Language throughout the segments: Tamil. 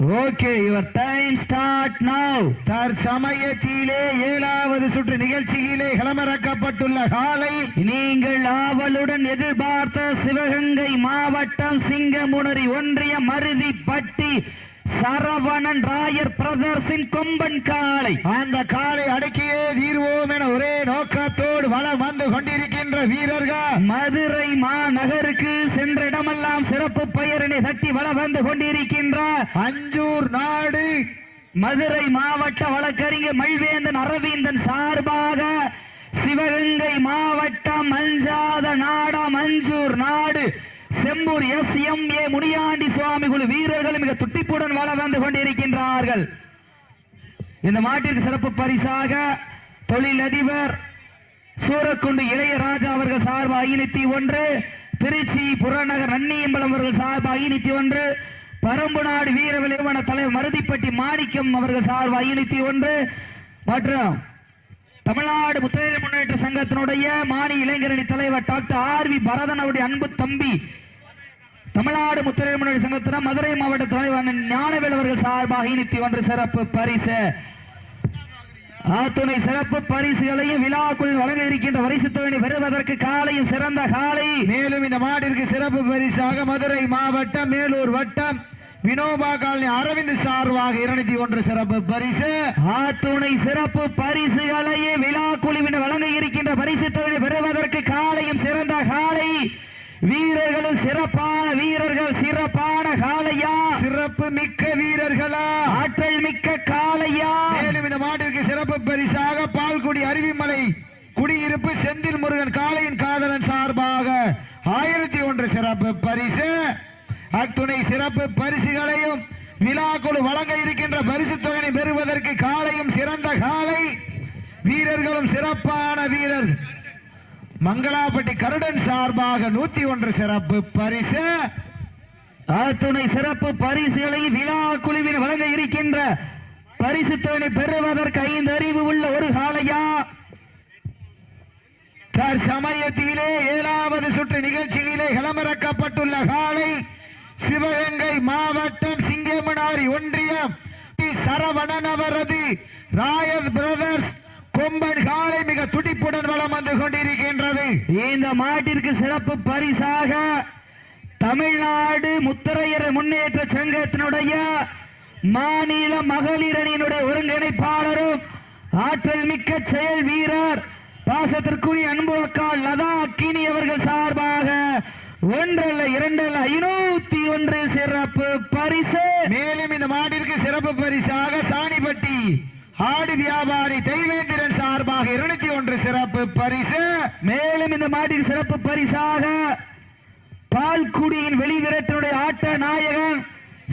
Okay your time start now தற்சமயத்திலே ஏழாவது சுற்று நிகழ்ச்சியிலே களமிறக்கப்பட்டுள்ள காலை நீங்கள் ஆவலுடன் எதிர்பார்த்த சிவகங்கை மாவட்டம் சிங்கமுனரி ஒன்றிய மருதிப்பட்டி சரவணன் ராயர் பிரதர்ஸின் கொம்பன் காளை. அந்த காலை அடக்கியே தீர்வோம் என ஒரே நோக்கத்தோடு வளம் வந்து கொண்டிருக்கின்ற வீரர்கள். மதுரை மாநகருக்கு சென்ற இடமெல்லாம் சிறப்பு பெயரினை தட்டி வள வந்து கொண்டிருக்கின்ற அஞ்சூர் நாடு. மதுரை மாவட்ட வழக்கறிஞர் மல்வேந்தன் அரவிந்தன் சார்பாக சிவகங்கை மாவட்டம் அஞ்சாத நாடா மஞ்சூர் நாடு. Sembur S M A Muniyandi Swami குழு வீரர்கள் மிக துட்டிப்புடன் வள வந்து கொண்டிருக்கின்றார்கள். இந்த மாட்டிற்கு சிறப்பு பரிசாக தொழிலதிபர் சூரக்குண்டு இளையராஜா அவர்கள் சார்பு ஐநூத்தி ஒன்று திருச்சி புறநகர் நன்னியம்பலம் அவர்கள் சார்பு ஐநூத்தி ஒன்று பரம்புநாடு வீர விளைவன தலைவர் மருதிப்பட்டி மாணிக்கம் அவர்கள் சார்பு ஐநூத்தி ஒன்று மற்றும் தமிழ்நாடு முத்தேழ முன்னேற்ற சங்கத்தினுடைய மாநில இளைஞரணி தலைவர் டாக்டர் ஆர் வி பரதன் அவருடைய அன்பு தம்பி தமிழ்நாடு முத்திரை முன்னேற்ற சங்கத்தினர் மதுரை மாவட்ட தலைவர் ஞானவேல் அவர்கள் சார்பாக ஐநூத்தி ஒன்று சிறப்பு பரிசு. ஆத்துணை சிறப்பு பரிசுகளையும் விழாக்குள் வழங்க இருக்கின்ற தொகையை பெறுவதற்கு காலையும் சிறந்த காலை. மேலும் இந்த மாட்டிற்கு சிறப்பு பரிசாக மதுரை மாவட்டம் மேலூர் வட்டம் வினோபா காலனி அரவிந்த் சார்பாக இருநூத்தி ஒன்று சிறப்பு பரிசு. ஆத்துணை சிறப்பு பரிசுகளையும் விழா குழுவினர் வழங்க இருக்கின்ற பரிசு தொகையை பெறுவதற்கு காலையும் சிறந்த காலை. வீரர்களும் சிறப்பான வீரர்கள் சிறப்பான காளையா. சிறப்பு மிக்க வீரர்களா. ஆற்றல் மிக்க காளையா. மேலும் இந்த மாட்டிற்கு சிறப்பு பரிசாக பால்குடி அருவிமலை குடியிருப்பு செந்தில் முருகன் காளையின் காதலன் சார்பாக ஆயிரத்தி ஒன்று சிறப்பு பரிசு. அத்துணை சிறப்பு பரிசுகளையும் விழாக்குழு வழங்க இருக்கின்ற பரிசு தொகையை பெறுவதற்கு காலையும் சிறந்த காலை வீரர்களும் சிறப்பான வீரர். மங்களாப்பட்டி கருடன் சார்பாக நூத்தி ஒன்று சிறப்பு பரிசு ஆத்துணை சிறப்பு பரிசுகளை விழா குழுவினர் வழங்க இருக்கின்ற பரிசு தொகை பெறுவதற்கு ஐந்து அறிவு உள்ள ஒரு காளையா தற்சமயத்திலே ஏழாவது சுற்று நிகழ்ச்சியிலே களமிறக்கப்பட்டுள்ள காலை சிவகங்கை மாவட்டம் சிங்கமனாரி ஒன்றியம். சரவணன் அவரது ராயத் பிரதர்ஸ் கொம்பன் காலை மிக துடிப்புடன் வளம் வந்து கொண்டிருக்கின்றது. இந்த மாட்டிற்கு சிறப்பு பரிசாக தமிழ்நாடு முத்தரையர் முன்னேற்ற சங்கத்தினுடைய மாநில மகளிர் அணியினுடைய ஒருங்கிணைப்பாளரும் ஆற்றல் மிக்க செயல் வீரர் பாசத்திற்குரிய அன்பு அக்கால் லதா அக்கினி அவர்கள் சார்பாக ஒன்றல்ல இரண்டல்ல ஐநூத்தி ஒன்று சிறப்பு பரிசு. மேலும் இந்த மாட்டிற்கு சிறப்பு பரிசாக சாணிப்பட்டி ஆடு வியாபாரி தெய்வேந்திரன் சார்பாக இருநூத்தி ஒன்று சிறப்பு பரிசு. மேலும் இந்த மாட்டின் சிறப்பு பரிசாக பால்குடியின் வெளிவிரட்டினுடைய ஆட்ட நாயகன்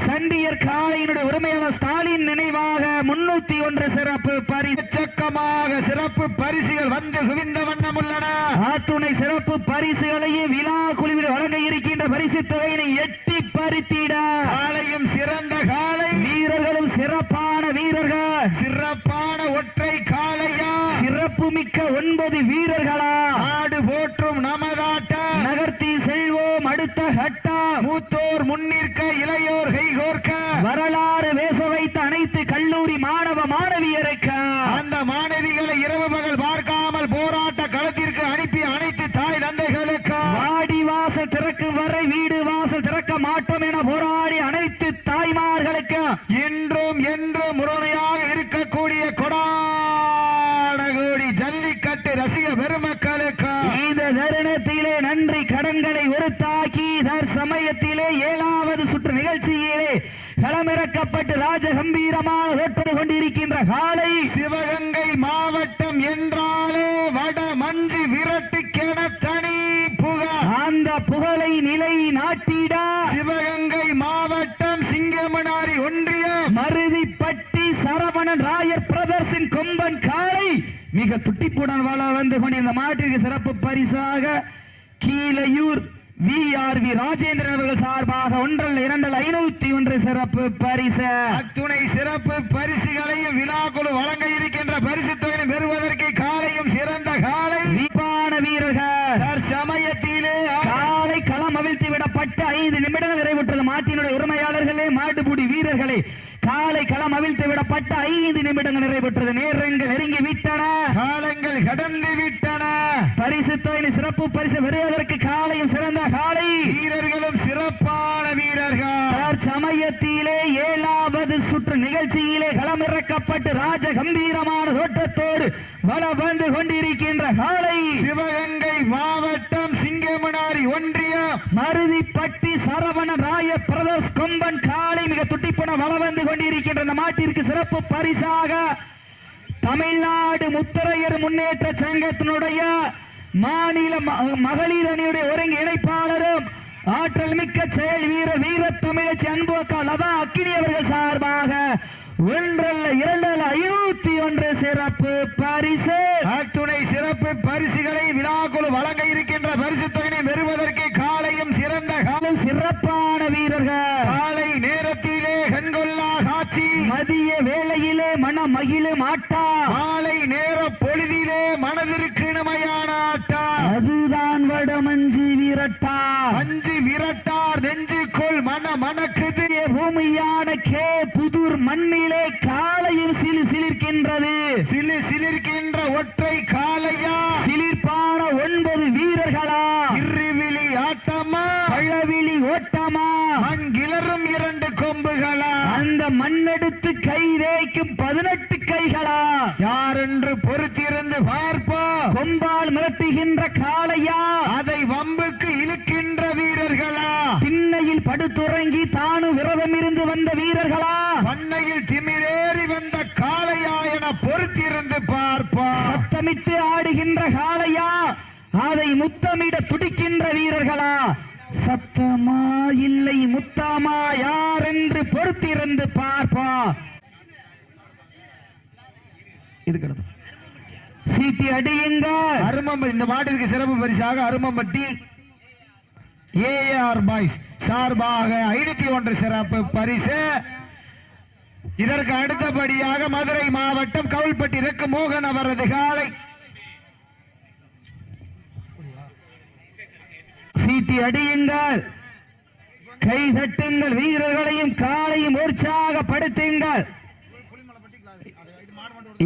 சண்டியர் காளையினுடைய உரிமையாளர் ஸ்டாலின் நினைவாக முன்னூத்தி ஒன்று சிறப்பு பரிசு. எச்சக்கமாக சிறப்பு பரிசுகள் வந்து குவிந்த வண்ணம் உள்ளன. ஆத்துணை சிறப்பு பரிசுகளையும் விழா குழுவில் வழங்க இருக்கின்ற பரிசு தொகையினை எட்டி பறித்திட. காலையும் சிறந்த காலை வீரர்களும் சிறப்பான வீரர்கள் சிறப்பான ஒற்றை காளையா சிறப்பு மிக்க ஒன்பது வீரர்களா? நன்றி கடன்களை உறுத்தாக்கி தற்சமயத்திலே ஏழாவது சுற்று நிகழ்ச்சியிலே களமிறக்கப்பட்டு ராஜகம்பீரமாக ஓட்டது கொண்டிருக்கின்ற காலை சிவகங்கை மாவட்டம் என்றாலே வட மஞ்சு விரட்டுக்கென தனி புகார் அந்த புகழை நிலை நாட்டிட. சிவகங்கை மாவட்டம் சிங்கமனாரி ஒன்றியம் மருதிப்பட்டி சரவணன் ராயர் பிரதர்ஸின் கொம்பன் காளை மிக துட்டிப்புடன் வள வந்து கொண்டிருந்த மாட்டிற்கு சிறப்பு பரிசாக Keelaiyur V R V Rajendran அவர்கள் சார்பாக ஒன்றல்ல இரண்டல் ஐநூத்தி ஒன்று சிறப்பு பரிசு. அத்துணை சிறப்பு பரிசுகளையும் விழாக்குழு வழங்க இருக்கின்ற பரிசு தொகையை பெறுவதற்கு காலையும் சிறந்த காலை. வீப்பான வீரர்கள். தற்சமயத்திலே காலை களம் அவிழ்த்து விடப்பட்டு ஐந்து நிமிடங்கள் நிறைவுற்றது. மாட்டினுடைய உரிமையாளர்களே மாட்டுப்புடி வீரர்களே மறுதிப்பட்ட ஐந்து நிமிடங்கள் நிறைவுற்றது. நேரங்கள் நெருங்கி விட்டன. காலங்கள் கடந்து விட்டன. பரிசு தொகையின் சிறப்பு பரிசு பெறுவதற்கு காலையும் சிறந்த காலை. வீரர்களும் சிறப்பான வீரர்கள். சமயத்திலே ஏழாவது சுற்று நிகழ்ச்சியிலே களமிறக்கப்பட்டு ராஜ கம்பீரமான தோற்றத்தோடு வல வந்து கொண்டிருக்கின்ற காலை. சிவகங்கை மாவட்டம் சிங்கமனாரி ஒன்றியம் மருதிப்பட்டி சரவண ராய பிரதர்ஸ் கொம்பன் காலை மிக துட்டிப்பன வள வந்து கொண்டிருக்கின்ற மாட்டிற்கு சிறப்பு பரிசாக தமிழ்நாடு முத்தரையர் முன்னேற்ற சங்கத்தினுடைய மாநில மகளிர் அணியுடைய ஒருங்கிணைப்பாளரும் ஆற்றல் மிக்க செயல் வீர வீர தமிழச்சி அன்புக்கா லதா அக்கினி அவர்கள் சார்பாக ஒன்றல்ல இரண்டல்ல ஐநூத்தி ஒன்று சிறப்பு பரிசு. துணை சிறப்பு பரிசுகளை விழாக்குழு வழங்க இருக்கின்ற பரிசு தொகையை பெறுவதற்கு காலையும் சிறந்த காலம் சிறப்பான வீரர்கள். காலை நேரத்திலே கண்கொள்ளா காட்சி. மதிய மன மகிழும் ஆட்டா. மாலை நேர பொழுதிலே மனதிற்கு இனிமையான ஆட்டா. அதுதான் வடமஞ்சி வீரட்டா. அஞ்சு விரட்டார் நெஞ்சுக்குள் மன மணக்குது பூமியான கே புதூர் மண்ணிலே காலையும் சிலு சிலிர்க்கின்றது. சிலு சிலிர்க்கின்ற ஒற்றை காலையா மண்ணெடுத்து கை தேய்க்கும் பதினெட்டு கைகளா? யார் என்று பொறுத்திருந்து பார்ப்போம் கொம்பால் மிரட்டுகின்ற காளையா? அதை வம்புக்கு இழுக்கின்ற வீரர்களா? திண்ணையில் படுத்துறங்கி தானும் விரதம் இருந்து வந்த வீரர்களா? பண்ணையில் திமிரேறி வந்த காளையா என பொறுத்திருந்து பார்ப்போம் சத்தமிட்டு ஆடுகின்ற காளையா? அதை முத்தமிட துடிக்கின்ற வீரர்களா? சத்தமா இல்லை முத்தாமா யார் என்று பொறுத்திருந்து பார்ப்பா. இது கிடது சீட்டி அடியுங்க. அருமம் இந்த மாட்டிற்கு சிறப்பு பரிசாக அருமம்பட்டி ஏஆர் பாய்ஸ் சார்பாக ஐநூத்தி ஒன்று சிறப்பு பரிசு. இதற்கு அடுத்தபடியாக மதுரை மாவட்டம் கவுல்பட்டி ரெக்கு மோகன் அவரது காலை. சீட்டி அடியுங்கள். கை தட்டுங்கள் வீரர்களையும் காலையும் உற்சாகப்படுத்துங்கள்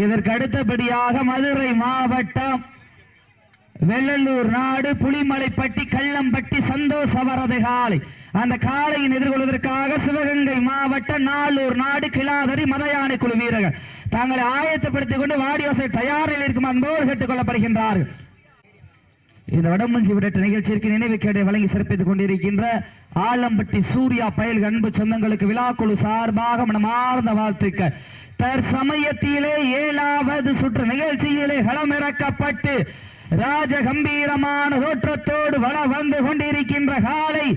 இதற்கு அடுத்தபடியாக மதுரை மாவட்டம் வெள்ளலூர் நாடு புலிமலைப்பட்டி கள்ளம்பட்டி சந்தோஷ வரது காலை அந்த காளையின் எதிர்கொள்வதற்காக சிவகங்கை மாவட்டம் நாளூர் நாடு கிளாதரி மதயானை குழு வீரர்கள். தாங்களை ஆயத்தப்படுத்திக் கொண்டு வாடியோசை தயாரில் இருக்கும் அன்போடு கேட்டுக் கொள்ளப்படுகின்றார்கள். இந்த வடமஞ்சி விடட்டு நிகழ்ச்சிக்கு நினைவு கேடை வழங்கி சிறப்பித்துக் கொண்டிருக்கின்ற ஆலம்பட்டி சூர்யா பயல் அன்பு சொந்தங்களுக்கு விழாக்குழு சார்பாக மனமார்ந்த வாழ்த்துக்கள். தற்சமயத்திலே ஏழாவது சுற்று நிகழ்ச்சியிலே களமிறக்கப்பட்டு ராஜ கம்பீரமான தோற்றத்தோடு வள வந்து கொண்டிருக்கின்ற காலை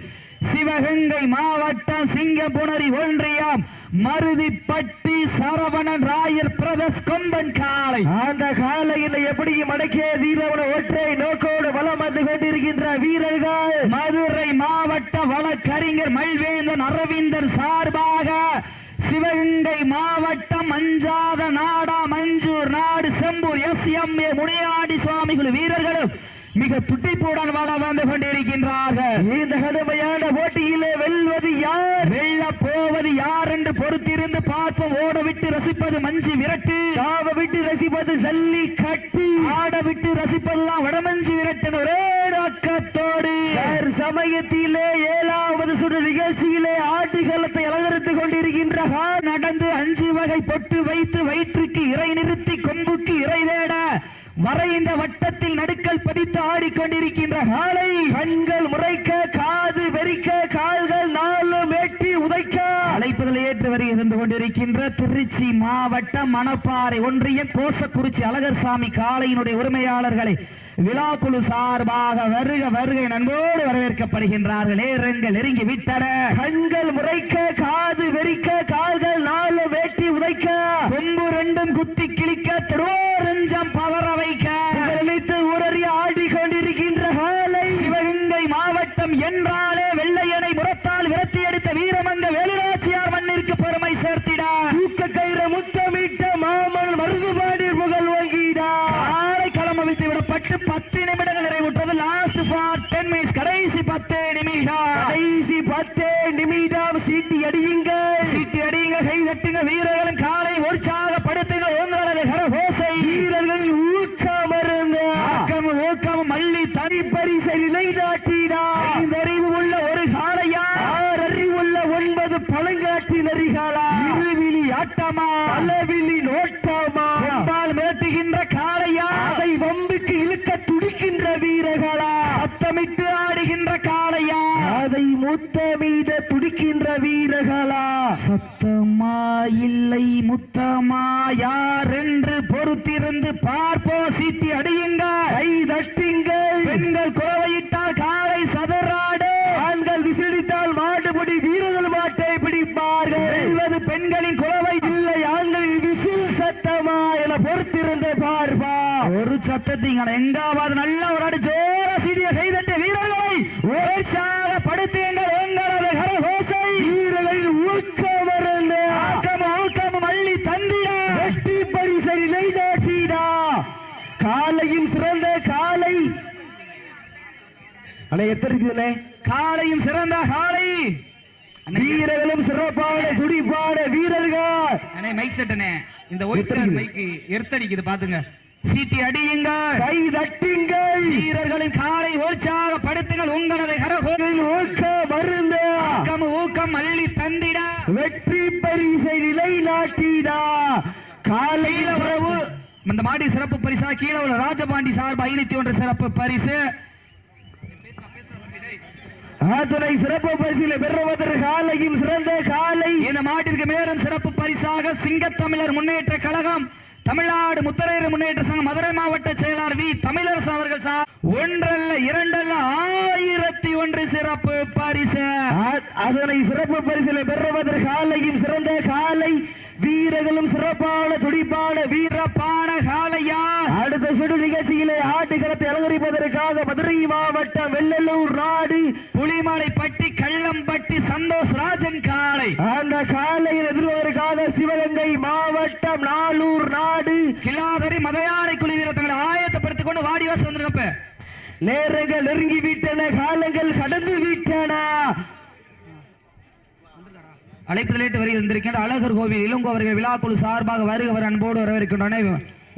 சிவகங்கை மாவட்டம் சிங்கப்புணரி ஒன்றியம் மருதிப்பட்டி சரவணன் ராயர் பிரதஸ் கொம்பன் காலை. அந்த காலையில் எப்படியும் அடக்கிய தீரவன ஒற்றை நோக்கோடு வலம் வந்து கொண்டிருக்கின்ற வீரர்கள் மதுரை மாவட்ட கலைஞர் மல்வேந்தன் அரவிந்தர் சார்பாக சிவகங்கை மாவட்டம் அஞ்சாத நாடா மஞ்சூர் நாடு Sembur S M A Muniyandi சுவாமிகள் வீரர்களும் மிக துட்டிப்புடன் வள வந்து கொண்டிருக்கின்றார்கள். இந்த கடுமையான போட்டியிலே வெல்வது யார்? வெல்ல போவது யார் என்று பொறுத்திருந்து பார்ப்போம். ஓட விட்டு ரசிப்பது மஞ்சு விரட்டு. காவ விட்டு ரசிப்பது ஜல்லி கட்டி. ஆட விட்டு ரசிப்பதுதான் வடமஞ்சு விரட்டின் ஒரே நோக்கத்தோடு. சமயத்திலே ஏழாவது சுற்று நிகழ்ச்சியிலே ஆட்டுகளத்தை அலங்கரித்துக் கொண்டிருக்கின்ற நடந்து அஞ்சு வகை பொட்டு வைத்து வயிற்றுக்கு இறை நிறுத்தி கொம்புக்கு இறை தேட வரைந்த வட்டத்தில் நடுக்கல் பதித்து ஆடிக்கொண்டிருக்கின்ற காலை கண்கள் முறைக்க காது வெறிக்க கால்கள் நாளும் மேட்டி உதைக்க. அழைப்புகளை ஏற்று வருகை தந்து கொண்டிருக்கின்ற திருச்சி மாவட்ட மணப்பாறை ஒன்றிய கோசக்குறிச்சி அழகர்சாமி காளையினுடைய உரிமையாளர்களை விழா குழு சார்பாக வருக வருகை நண்போடு வரவேற்கப்படுகின்றார்கள். நேரங்கள் நெருங்கி விட்டன கண்கள் முறைக்க காது வெறிக்க கால்கள் நாலு வேட்டி உதைக்க. கொம்பு ரெண்டும் குத்தி கிழிக்க தொடோரஞ்சம் பதற வைக்க நினைத்து ஊரறிய ஆடிக்கொண்டிருக்கின்ற காலை சிவகங்கை மாவட்டம் என்றாலே வெள்ளையனை முரத்தால் விரட்டி எடுத்த வீரமங்க வேலுராச்சியார் மண்ணிற்கு பெருமை சேர்த்து தூக்க கயிற முத்தமிட்ட மாமன் மருதுபாடி புகழ் வாங்கிடா காலை களம் அவிழ்த்து விடப்பட்டு பத்து நிமிடங்கள் நிறைவுற்றது லாஸ்ட் ஃபார் டென் மினிட்ஸ் கடைசி பத்து நிமிடம் கடைசி பத்தே நிமிடம் சீட்டி அடியுங்கள் சீட்டி அடியுங்க கை தட்டுங்க வீரர்களும் காலை உற்சாக அளவிலி நோட்டமா கொம்பால் மிரட்டுகின்ற காளையா அதை வம்புக்கு இழுக்க துடிக்கின்ற வீரர்களா சத்தமிட்டு ஆடுகின்ற காளையா அதை முத்தமீத துடிக்கின்ற வீரர்களா? சத்தமா இல்லை முத்தமா? யார் என்று பொறுத்திருந்து பார்ப்போ சீட்டி அடியுங்க கை தட்டுங்கள் பெண்கள் கோவையிட்டால் காலை சதறாடு. ஆண்கள் விசிலித்தால் மாடுபடி வீரர்கள் மாட்டை பிடிப்பார்கள். பெண்களின் கோவை இல்லை ஆண்கள் விசில் சத்தமா என பொறுத்திருந்து பார்ப்பா ஒரு சத்தத்தீங்க எங்காவது நல்ல ஒரு அடி ஜோர சீடிய கைதட்ட வீரர்களை உற்சாகப்படுத்துங்கள் எங்களது கரகோசை வீரர்கள் ஊக்கம் மறந்து ஆக்கம் ஆக்கம் அள்ளி தந்திட வெற்றி பரிசை நிலைநாட்டினா காலையும் சிறந்த காலை அண்ணே எத்தனை இருக்குதுண்ணே காலையும் சிறந்த காலை வீரர்களும் சிறப்பான துடிப்பான வீரர்கள். அண்ணே மைக் செட்டனே இந்த ஒயிட் கலர் மைக்கு எர்த்தடிக்குது பாத்துங்க. சீட்டி அடியுங்க. கை தட்டுங்கள். வீரர்களின் காலை உற்சாகப்படுத்துங்கள். உங்களது கரகோசை ஊக்கம் மருந்து. ஆக்கம் ஊக்கம் அள்ளி தந்திட. வெற்றி பரிசை நிலைநாட்டினா காலையில் கீழ உறவு. இந்த மாடி சிறப்பு பரிசா கீழே உள்ள ராஜபாண்டி சார்பு ஐநூத்தி ஒன்று சிறப்பு பரிசு. ஆத்துணை சிறப்பு பரிசில பெறுவதற்கு காலையும் சிறந்த காலை. இந்த மாட்டிற்கு மேலும் சிறப்பு பரிசாக சிங்கத்தமிழர் முன்னேற்ற கழகம் தமிழ்நாடு முத்தரையர் முன்னேற்ற சங்கம் மதுரை மாவட்ட செயலாளர் வி. தமிழரசு அவர்கள் சார். ஒன்றல்ல இரண்டல்ல ஆயிரத்தி ஒன்று சிறப்பு பரிசு. அதனை சிறப்பு பரிசில பெறுவதற்கு காலையும் சிறந்த காலை. வீரர்களும் சிறப்பான துடிப்பான வீரப்பான காளையா. அடுத்த சுடு நிகழ்ச்சியிலே ஆட்டுக்களத்தை அலங்கரிப்பதற்காக மதுரை மாவட்டம் வெள்ளலூர் நாடு புலிமலை பட்டி கள்ளம்பட்டி சந்தோஷ் ராஜன் காளை. அந்த காலையில் எதிர்வதற்காக சிவகங்கை மாவட்டம் நாளூர் நாடு. கிளாதரி மதையானை குழு வீரர் தங்களை ஆயத்தப்படுத்திக் கொண்டு வாடிவாசம் வந்திருக்கப்ப. நேரங்கள் நெருங்கி விட்டன காலங்கள் கடந்து விட்டன. அழைப்பு வருகை வரை வந்திருக்கின்ற அழகர் கோவில் இளங்கோ அவர்கள் விழாக்குழு சார்பாக வருகவர் அன்போடு வரவிருக்கின்றன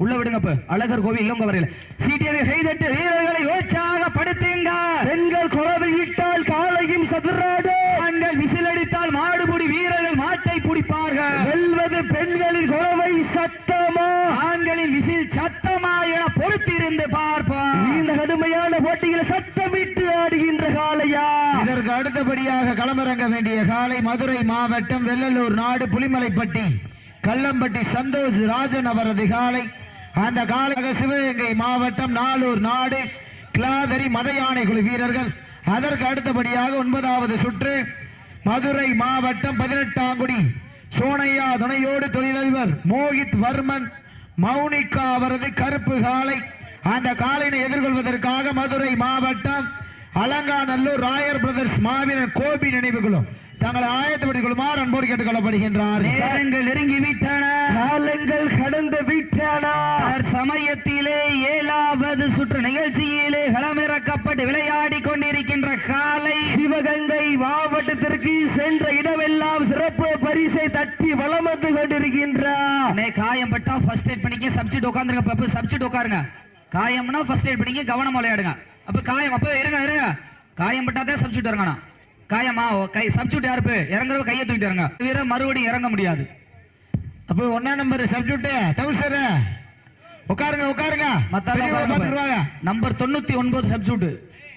உள்ள விடுங்க அழகர் கோவில் இளங்கோ அவர்கள். சீட்டியரை செய்தட்டு வீரர்களை உற்சாகப்படுத்துங்க. பெண்கள் குறவையிட்டால் காலையும் சதுரா ஆண்கள் விசிலடித்தால் மாடுபிடி வீரர்கள் மாட்டை பிடிப்பார்கள் வெல்வது பெண்களின் குறவை சத்தமா ஆண்களின் விசில் சத்தமா என பொறுத்திருந்து பார்ப்போம் இந்த கடுமையான போட்டியில் சத்தமிட்டு ஆடுகின்ற காளையா இதற்கு அடுத்தபடியாக களமிறங்க வேண்டிய காலை மதுரை மாவட்டம் வெள்ளலூர் நாடு புலிமலைப்பட்டி கல்லம்பட்டி சந்தோஷ் ராஜன் அவரது காலை. அந்த காலையாக சிவகங்கை மாவட்டம் நாலூர் நாடு கிளாதரி மத யானை குழு வீரர்கள். அதற்கு அடுத்தபடியாக ஒன்பதாவது சுற்று மதுரை மாவட்டம் பதினெட்டாங்குடி சோனையா துணையோடு தொழிலதிபர் மோகித் வர்மன் மௌனிகா அவரது கருப்பு காலை. அந்த காலையினை எதிர்கொள்வதற்காக மதுரை மாவட்டம் அலங்காநல்லூர் ராயர் பிரதர்ஸ் மாவீரன் கோபி நினைவுகளும் தங்களை ஆயத்தப்படுத்திக் கொள்ளுமாறு அன்போடு கேட்டுக் கொள்ளப்படுகின்றார் நேரங்கள் நெருங்கி விட்டன காலங்கள் கடந்து விட்டன. சமயத்திலே ஏழாவது சுற்று நிகழ்ச்சியிலே களமிறக்கப்பட்டு விளையாடி கொண்டிருக்கின்ற காலை சிவகங்கை மாவட்டத்திற்கு சென்ற இடமெல்லாம் சிறப்பு பரிசை தட்டி வலம் வந்து கொண்டிருக்கின்றார் காயம் பட்டா ஃபர்ஸ்ட் எய்ட் பண்ணிக்க சப்ஸ்டிட் உட்காந்துருங்க சப்ஸ்டிட் உட்காருங்க. காயம்னா ஃபர்ஸ்ட் எய்ட் பண்ணிக்க கவனமா விளையாடுங்க. அப்ப காயம் அப்ப இருங்க இருங்க. காயம் பட்டாதான் சப்ஸ்டிட் இறங்கணும். காயமா? கை சப்ஸ்டிட் யாருப்பு இறங்குறவ கையை தூக்கிட்டு இறங்க. வீரர் மறுபடியும் இறங்க முடியாது. அப்போ ஒன்னா நம்பர் சப்ஜெக்ட் டவுசர் உட்காருங்க உட்காருங்க. மத்த நம்பர் தொண்ணூத்தி ஒன்பது சப்ஸ்டிட்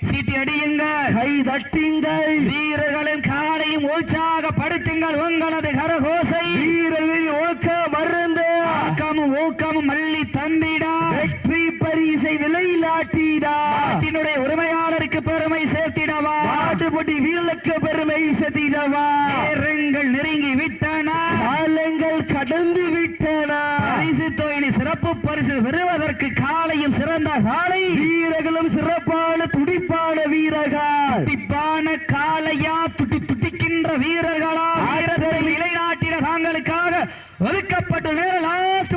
சீட்டி அடியுங்க கை தட்டிங்கள். வீரர்களின் காலையும் உற்சாகப்படுத்துங்கள் உங்களது கரகோசை. வீரர்கள் ஓக்க மறந்து ஆக்கமும் ஊக்கமும் மல்லி தந்திடா. வெற்றி பரிசை நிலைநாட்டிடா நாட்டினுடைய உரிமையாளருக்கு பெருமை சேர்த்திடவா? நாட்டுப்பட்டி வீரலுக்கு பெருமை செத்திடவா நேரங்கள் நெருங்கி விட்டன. காலங்கள் கடந்து விட்டன. பரிசு தொகையினை சிறப்பு பரிசு பெறுவதற்கு காலையும் சிறந்த காலை. வீரர்களும் சிறப்பான துடிப்பான வீரர்கள். துடிப்பான காளையா துட்டி துடிக்கின்ற வீரர்களா? வீரத்தை நிலைநாட்டிட தாங்களுக்காக ஒதுக்கப்பட்டுள்ள லாஸ்ட்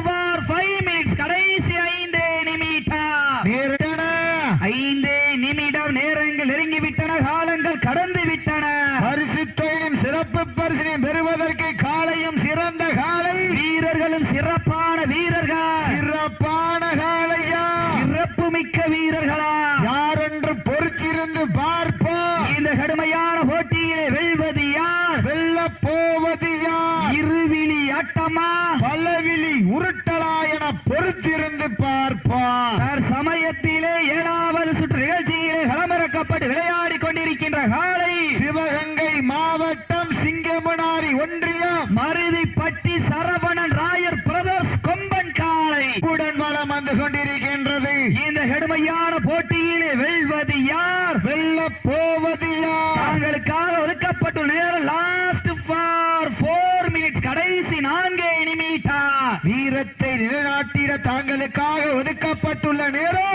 களத்திலே ஏழாவது சுற்று நிகழ்ச்சியிலே களமிறக்கப்பட்டு விளையாடி கொண்டிருக்கின்ற காலை சிவகங்கை மாவட்டம் சிங்கமுனாரி ஒன்றியம் மருதிப்பட்டி சரவணன் ராயர் பிரதர்ஸ் கொம்பன் காலை. உடன் வளம் வந்து கொண்டிருக்கின்றது. இந்த கடுமையான போட்டியிலே வெல்வது யார்? வெல்ல போவது யார் தங்களுக்காக ஒதுக்கப்பட்ட நேரம் லாஸ்ட் ஃபார் போர் மினிட்ஸ் கடைசி நான்கே நிமிடா வீரத்தை நிலைநாட்டிட தாங்களுக்காக ஒதுக்கப்பட்டுள்ள நேரம்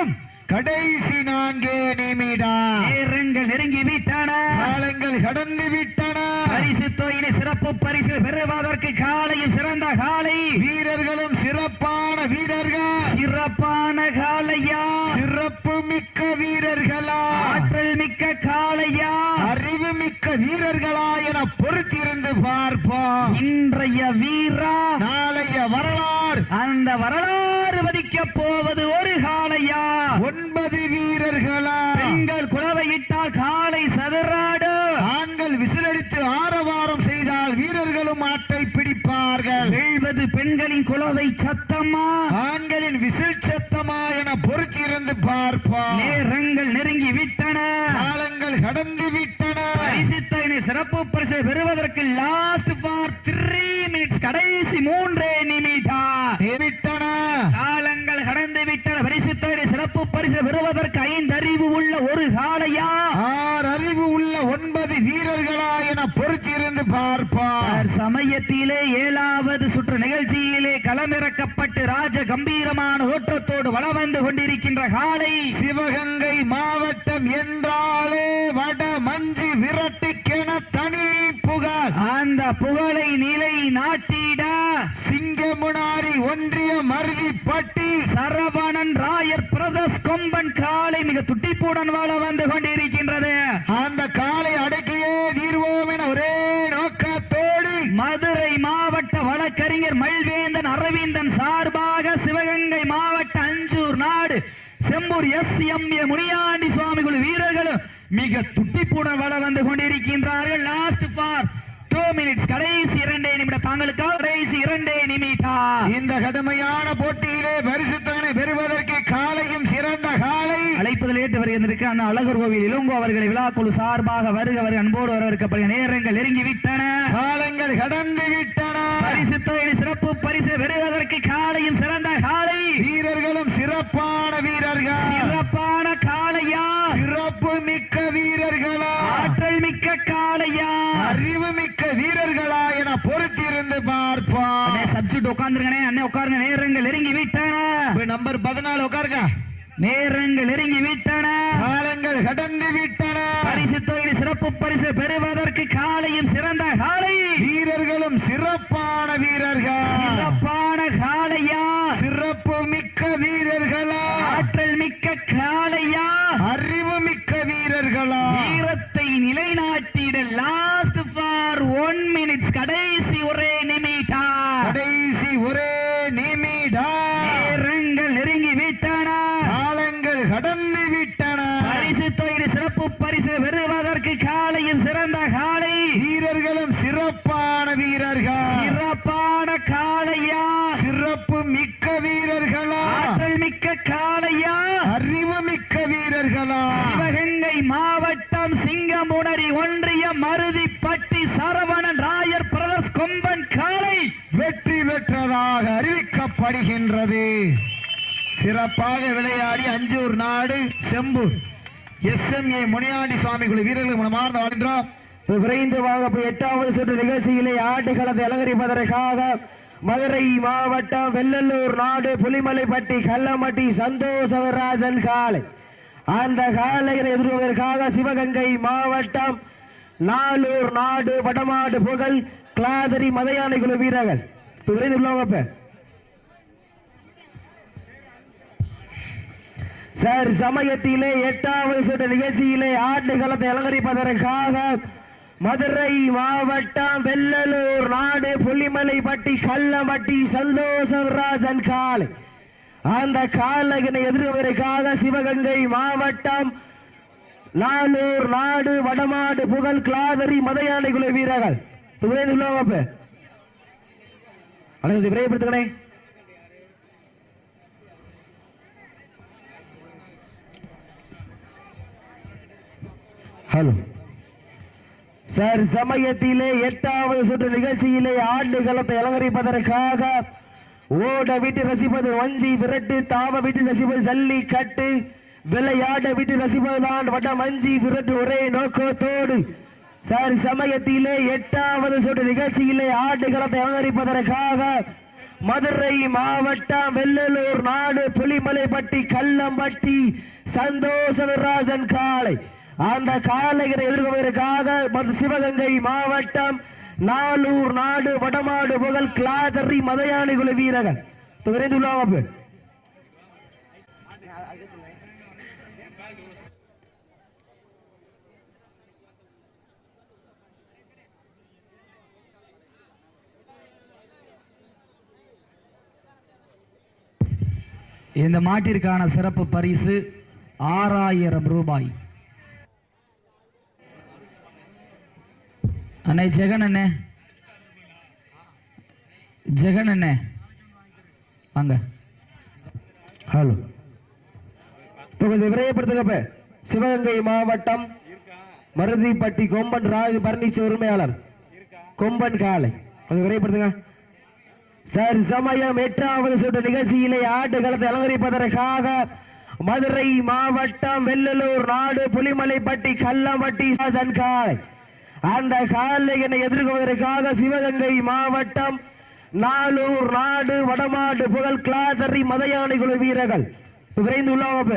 பெறுவதற்கு காலையும் சிறந்த காலை. வீரர்களும் சிறப்பான வீரர்கள். சிறப்பான காளையா சிறப்பு மிக்க வீரர்களா? ஆற்றல் மிக்க காளையா அறிவு மிக்க வீரர்களா என பொறுத்திருந்து பார்ப்போம். இன்றைய வீரா? நாளைய வரலாறு. அந்த வரலாறு வதிக்க போவது ஒரு காளையா ஒன்பது வீரர்களா பெண்கள் குலவையிட்டால் காலை சதுராடு ஆண்கள் விசிலடித்து ஆரவாரம் செய்தால் வீரர்களும் ஆட்டை பிடிப்பார்கள் வெல்வது குலவை சத்தம்மா ஆண்களின் விசில் சத்தமா என பொறுத்திருந்து பார்ப்போம் நேரங்கள் நெருங்கி விட்டன. காலங்கள் கடந்து விட்டன. பரிசுத்தனை சிறப்பு பரிசு பெறுவதற்கு லாஸ்ட் ஃபார் த்ரீ மினிட்ஸ் கடைசி மூன்றே நிமிடம். விட்டன. காலங்கள் கடந்து விட்டன. பரிசுத்தனை சிறப்பு பரிசு பெறுவதற்கு ஐந்து அறிவு உள்ள ஒரு காளையா ஆறு அறிவு உள்ள ஒன்பது வீரர்களா என பொறுத்திருந்து பார்ப்போம் சமயத்திலே ஏழாவது சுற்று நிகழ்ச்சியிலே களமிறக்கப்பட்டு ராஜ கம்பீரமான தோற்றத்தோடு வளம் வந்து கொண்டிருக்கின்ற காளை. சிவகங்கை மாவட்டம் என்றாலே வட மஞ்சு விரட்டுக்கென தனி புகார் அந்த புகழை நிலை நாட்டிட. சிங்கமுனாரி ஒன்றிய மருதிப்பட்டி சரவணன் ராயர் பிரதர்ஸ் கொம்பன் காளை மிக துட்டிப்புடன் வாழ வந்து கொண்டிருக்கின்றது. அந்த காலை அடக்கியே தீர்வோம் என ஒரே நோக்கத்தோடு. மதுரை மாவட்ட வழக்கறிஞர் மல்வேந்தன் அரவிந்தன் சார்பாக சிவகங்கை மாவட்ட அஞ்சூர் நாடு Sembur S M A Muniyandi Swami குழு வீரர்களும் மிக துட்டிப்புடன் வள வந்து கொண்டிருக்கின்றார்கள். லாஸ்ட் ஃபார் டூ மினிட்ஸ் கடைசி இரண்டே நிமிடம். தாங்களுக்காக கடைசி இரண்டே நிமிடம். இந்த கடுமையான போட்டியிலே பரிசுத்தனை பெறுவதற்கு காலையும் சிறந்த காலை. அழைப்பதில் ஏற்று வருகின்றிருக்க அந்த அழகர் கோவில் இளங்கோ அவர்களை விழாக்குழு சார்பாக வருக வருக அன்போடு வரவேற்கப்படுகிற நேரங்கள் நெருங்கி விட்டன காலங்கள் கடந்து விட்டன பரிசு தொகை சிறப்பு பரிசு பெறுவதற்கு காலையும் சிறந்த காலை. சிறப்பான வீரர்கள். சிறப்பான காளையா. சிறப்பு மிக்க வீரர்களா. ஆற்றல் மிக்க காளையா. அறிவு மிக்க வீரர்களா என பொறுத்திருந்து பார்ப்போம். அண்ணே சப்ஜெக்ட் உட்கார்ந்துருங்கண்ணே அண்ணே உட்காருங்க. நேரங்கள் நெருங்கி விட்டன. நம்பர் பதினாலு உட்காருங்க. நேரங்கள் நெருங்கி விட்டன. காலங்கள் கடந்து விட்டன. பரிசு தொகை சிறப்பு பரிசு பெறுவதற்கு காலையும் சிறந்த காலை வீரர்களும் சிறப்பான வீரர்கள் சிறப்பான காளையா சிறப்பு மிக்க வீரர்களா ஆற்றல் மிக்க காளையா அறிவு மிக்க வீரர்களா வீரத்தை நிலைநாட்டிட லாஸ்ட் ஃபார் ஒன் மினிட்ஸ் கடைசி ஒரே நிமிடம் கடைசி ஒரே நிமிடா நேரங்கள் நெருங்கி விட்டன காலங்கள் கடந்து விட்டன பரிசு தொகை சிறப்பு பரிசு பெறுவதற்கு காலையும் சிறந்த காலை வீரர்களும் சிறப்பான வீரர்கள் சிறப்பான காளையா சிறப்பு மிக்க வீரர்களா ஆற்றல் மிக்க காளையா அறிவு மிக்க வீரர்களா சிவகங்கை மாவட்டம் சிங்கமுனரி ஒன்றிய மருதிப்பட்டி சரவணன் ராயர் பிரதர்ஸ் கொம்பன் காளை வெற்றி பெற்றதாக அறிவிக்கப்படுகின்றது சிறப்பாக விளையாடி அஞ்சூர் நாடு செம்பூர் எஸ்எம்ஏ முனியாண்டி சுவாமி குழு வீரர்கள் மனமார்ந்த வாழ்கின்றோம் விரைந்து வாங்க எட்டாவது சுற்று நிகழ்ச்சியிலே ஆட்டுக்களத்தை அலங்கரிப்பதற்காக மதுரை மாவட்டம் வெள்ளலூர் நாடு புலிமலைப்பட்டி கல்லமட்டி சந்தோஷராஜன் காலை. அந்த காலையை எதிர்வதற்காக சிவகங்கை மாவட்டம் நாலூர் நாடு வடமாடு புகழ் கிளாதரி மதையானை குழு வீரர்கள். விரைந்து உள்ளவங்க சார் சமயத்திலே எட்டாவது சுற்று நிகழ்ச்சியிலே ஆட்டுக்களத்தை அலங்கரிப்பதற்காக மதுரை மாவட்டம் வெள்ளலூர் நாடு புள்ளிமலைப்பட்டி கல்லம்பட்டி சந்தோஷராஜன் காலை அந்த காலகினை எதிர்வதற்காக சிவகங்கை மாவட்டம் நாலூர் நாடு வடமாடு புகழ் கிளாதரி மதையானை குழு வீரர்கள் இப்ப விரைந்து உள்ளவங்க ஹலோ. சார் சமயத்திலே எட்டாவது சுற்று நிகழ்ச்சியிலே ஆண்டு களத்தை அலங்கரிப்பதற்காக ஓட விட்டு ரசிப்பது வஞ்சி விரட்டு தாவ விட்டு ரசிப்பது ஜல்லி கட்டு விளையாட விட்டு ரசிப்பதுதான் வட்டம் அஞ்சி விரட்டு ஒரே நோக்கத்தோடு. சார் சமயத்திலே எட்டாவது சுற்று நிகழ்ச்சியிலே ஆண்டு களத்தை அலங்கரிப்பதற்காக மதுரை மாவட்டம் வெள்ளலூர் நாடு புலிமலைப்பட்டி கல்லம்பட்டி சந்தோஷராஜன் காளை. அந்த காலைகளை எதிர்கொள்வதற்காக மது சிவகங்கை மாவட்டம் நாலூர் நாடு வடமாடு புகழ் கிளாதரி மதையாளி குழு வீரர்கள். இப்ப விரைந்து உள்ளாங்க இந்த மாட்டிற்கான சிறப்பு பரிசு ஆறாயிரம் ரூபாய். அண்ணே ஜெகன் அண்ணே. ஜெகன் அண்ணே. வாங்க. ஹலோ. தொகுதி விரையப்படுத்துக்கப்ப சிவகங்கை மாவட்டம் மருதிப்பட்டி கொம்பன் ராகு பர்னிச்சர் உரிமையாளர் கொம்பன் காலை கொஞ்சம் விரைப்படுத்துங்க சார் சமயம் எட்டாவது சுற்று நிகழ்ச்சியிலே ஆட்டு களத்தை அலங்கரிப்பதற்காக மதுரை மாவட்டம் வெள்ளலூர் நாடு புலிமலைப்பட்டி கல்லம்பட்டி சாசன் காலை அந்த காலையினை எதிர்கொள்வதற்காக சிவகங்கை மாவட்டம் நாளூர் நாடு வடமாடு புகழ் கிளாதரி மதையானை குழு வீரர்கள் விரைந்து உள்ளாங்க